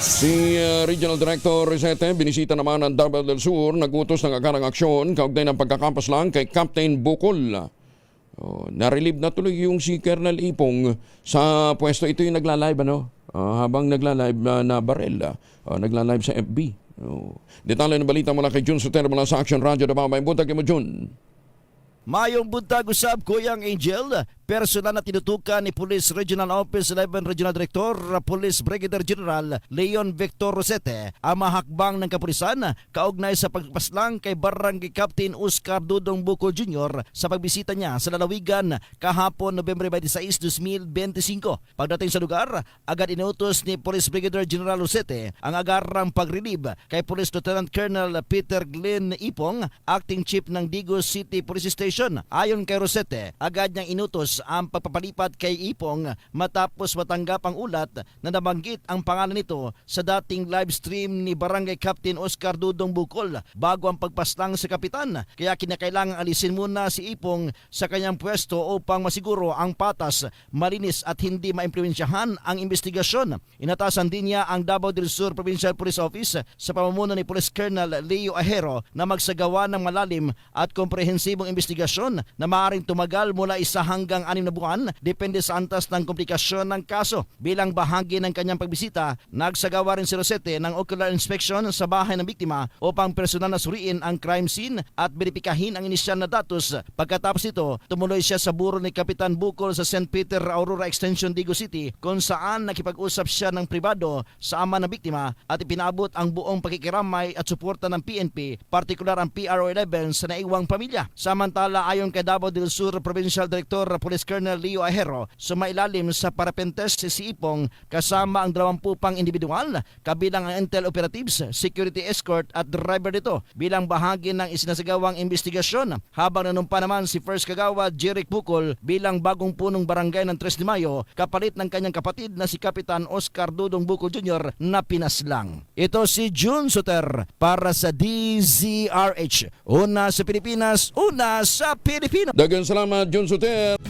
Si uh, Regional Director Rosete, binisita naman ng Davao del Sur, nagutos ng agarang aksyon kaugnay ng pagkakampas lang kay Captain Bukol. Oh, narelieve na tuloy yung si Colonel Ipong sa pwesto. Ito yung nagla-live ano? Ah, habang nagla-live uh, na Barel, uh, nagla-live sa FB. Oh. Detalye ng balita mula kay Jun Sotero mula sa Action Radio Davao. May buntag mo, Jun. Mayong buntag usab Kuyang Angel, personal na tinutukan ni Police Regional Office 11 Regional Director Police Brigadier General Leon Victor Rosete ang mahakbang ng kapulisan kaugnay sa pagpaslang kay Barangay Captain Oscar Dudong Bukol Jr. sa pagbisita niya sa lalawigan kahapon Nobyembre 26, 2025. Pagdating sa lugar, agad inutos ni Police Brigadier General Rosete ang agarang pag-relieve kay Police Lieutenant Colonel Peter Glenn Ipong, Acting Chief ng Digos City Police Station. Ayon kay Rosete, agad niyang inutos ang pagpapalipat kay Ipong matapos matanggap ang ulat na nabanggit ang pangalan nito sa dating live stream ni Barangay Captain Oscar Dudong Bukol bago ang pagpaslang sa kapitan. Kaya kinakailangan alisin muna si Ipong sa kanyang pwesto upang masiguro ang patas, malinis at hindi maimpluwensyahan ang investigasyon. Inatasan din niya ang Davao del Sur Provincial Police Office sa pamumuno ni Police Colonel Leo Ahero na magsagawa ng malalim at komprehensibong investigasyon na maaaring tumagal mula isa hanggang anim na buwan depende sa antas ng komplikasyon ng kaso. Bilang bahagi ng kanyang pagbisita, nagsagawa rin si Rosete ng ocular inspection sa bahay ng biktima upang personal na suriin ang crime scene at beripikahin ang inisyal na datos. Pagkatapos ito, tumuloy siya sa buro ni Kapitan Bukol sa St. Peter Aurora Extension, Digo City kung saan nakipag-usap siya ng pribado sa ama ng biktima at ipinabot ang buong pakikiramay at suporta ng PNP, partikular ang PRO-11 sa naiwang pamilya. Samantala ayon kay Davao del Sur Provincial Director Police Colonel Leo Ahero, sumailalim sa parapentes si Ipong kasama ang 20 pang individual kabilang ang intel operatives, security escort at driver nito bilang bahagi ng isinasagawang investigasyon habang nanumpa naman si First Kagawa Jeric Bukol bilang bagong punong barangay ng 3 de Mayo kapalit ng kanyang kapatid na si Kapitan Oscar Dudong Bukol Jr. na pinaslang. Ito si June Soter para sa DZRH. Una sa Pilipinas, una sa Pilipino. Dagan salamat, Jun Sotero.